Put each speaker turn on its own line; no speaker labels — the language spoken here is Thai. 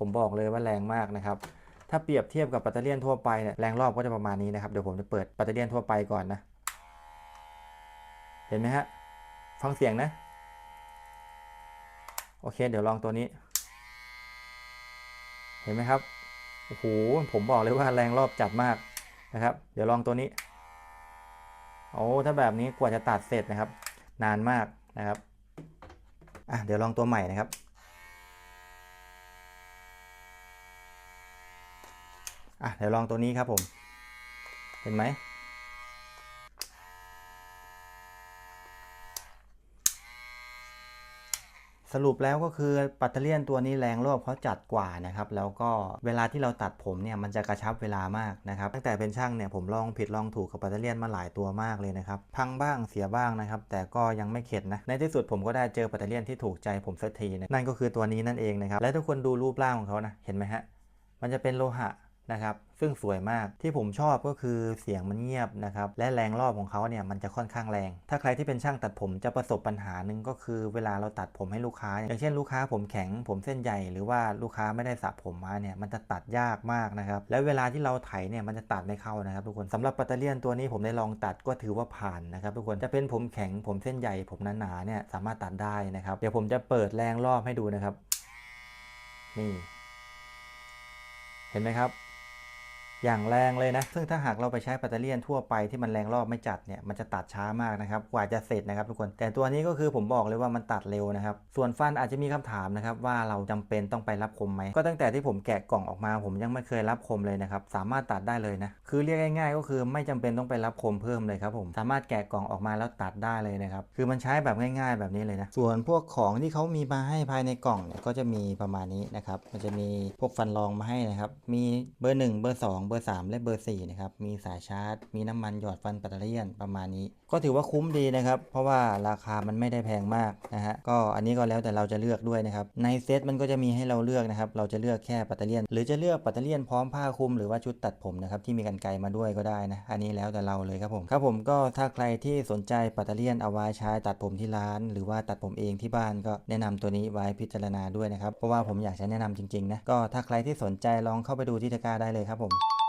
ผมบอกเลยว่าแรงมากนะครับ ถ้าเปรียบเทียบกับแบตเตอรี่ยนทั่วไปเนี่ยแรงรอบก็จะประมาณนี้นะครับ เดี๋ยวผมจะเปิดแบตเตอรี่ยนทั่วไปก่อนนะ เห็นไหมฮะ ฟังเสียงนะ โอเค เดี๋ยวลองตัวนี้ เห็นไหมครับ โอ้โห ผมบอกเลยว่าแรงรอบจัดมากนะครับ เดี๋ยวลองตัวนี้ โอ้ ถ้าแบบนี้กว่าจะตัดเสร็จนะครับ นานมากนะครับ อะ เดี๋ยวลองตัวใหม่นะครับ อะเดี๋ยวลองตัวนี้ครับผม เห็นไหมสรุปแล้วก็คือปัตเตอร์เลียนตัวนี้แรงรอบเขาจัดกว่านะครับ แล้วก็เวลาที่เราตัดผมเนี่ยมันจะกระชับเวลามากนะครับ ตั้งแต่เป็นช่างเนี่ยผมลองผิดลองถูกกับปัตเตอร์เลียนมาหลายตัวมากเลยนะครับ พังบ้างเสียบ้างนะครับ แต่ก็ยังไม่เข็ดนะ ในที่สุดผมก็ได้เจอปัตเตอร์เลียนที่ถูกใจผมสักทีนะนั่นก็คือตัวนี้นั่นเองนะครับ และทุกคนดูรูปร่างของเขานะ เห็นไหมฮะ มันจะเป็นโลหะ นะครับซึ่งสวยมากที่ผมชอบก็คือเสียงมันเงียบนะครับและแรงรอบของเขาเนี่ยมันจะค่อนข้างแรง ถ้าใครที่เป็นช่างตัดผมจะประสบปัญหาหนึ่งก็คือ เวลาเราตัดผมให้ลูกค้า อย่างเช่นลูกค้าผมแข็งผมเส้นใหญ่หรือว่าลูกค้าไม่ได้สระผมมาเนี่ยมันจะตัดยากมากนะครับแล้วเวลาที่เราไถเนี่ยมันจะตัดไม่เข้านะครับทุกคนสำหรับปัตเตอร์เลียนตัวนี้ผมได้ลองตัดก็ถือว่าผ่านนะครับทุกคนจะเป็นผมแข็งผมเส้นใหญ่ ผมหนาๆเนี่ยสามารถตัดได้นะครับเดี๋ยวผมจะเปิดแรงรอบให้ดูนะครับนี่เห็นไหมครับ อย่างแรงเลยนะ ซึ่งถ้าหากเราไปใช้แบตเตอรี่ยทั่วไปที่มันแรงรอบไม่จัดเนี่ย มันจะตัดช้ามากนะครับ กว่าจะเสร็จนะครับทุกคน แต่ตัวนี้ก็คือผมบอกเลยว่ามันตัดเร็วนะครับ ส่วนฟันอาจจะมีคำถามนะครับว่าเราจำเป็นต้องไปรับคมไหม ก็ตั้งแต่ที่ผมแกะกล่องออกมา ผมยังไม่เคยรับคมเลยนะครับ สามารถตัดได้เลยนะ คือเรียกง่ายๆ ก็คือไม่จำเป็นต้องไปรับคมเพิ่มเลยครับผม สามารถแกะกล่องออกมาแล้วตัดได้เลยนะครับ คือมันใช้แบบง่าย ๆ แบบนี้เลยนะ ส่วนพวกของที่เขามีมาให้ภายในกล่องเนี่ยก็จะมีประมาณนี้นะครับ มันจะมีพวกฟันรองมาให้นะครับ มีเบอร์ 1 เบอร์ 2เบอร์ 3 และเบอร์ 4 นะครับ มีสายชาร์จ มีน้ำมันหยอดฟันแบตเตอรี่ยนประมาณนี้ ก็ถือว่าคุ้มดีนะครับ เพราะว่าราคามันไม่ได้แพงมากนะฮะ ก็อันนี้ก็แล้วแต่เราจะเลือกด้วยนะครับ ในเซตมันก็จะมีให้เราเลือกนะครับ เราจะเลือกแค่แบตเตอรี่ยนหรือจะเลือกแบตเตอรี่ยนพร้อมผ้าคลุมหรือว่าชุดตัดผมนะครับที่มีกันไกรมาด้วยก็ได้นะ อันนี้แล้วแต่เราเลยครับผม ครับผมก็ถ้าใครที่สนใจแบตเตอรี่ยนเอาไว้ใช้ตัดผมที่ร้าน หรือว่าตัดผมเองที่บ้านก็แนะนำตัวนี้ไว้พิจารณาด้วยนะครับ เพราะว่าผมอยากจะแนะนำจริงๆนะ ก็ถ้าใครที่สนใจลองเข้าไปดูที่ตะกร้าได้เลยครับผม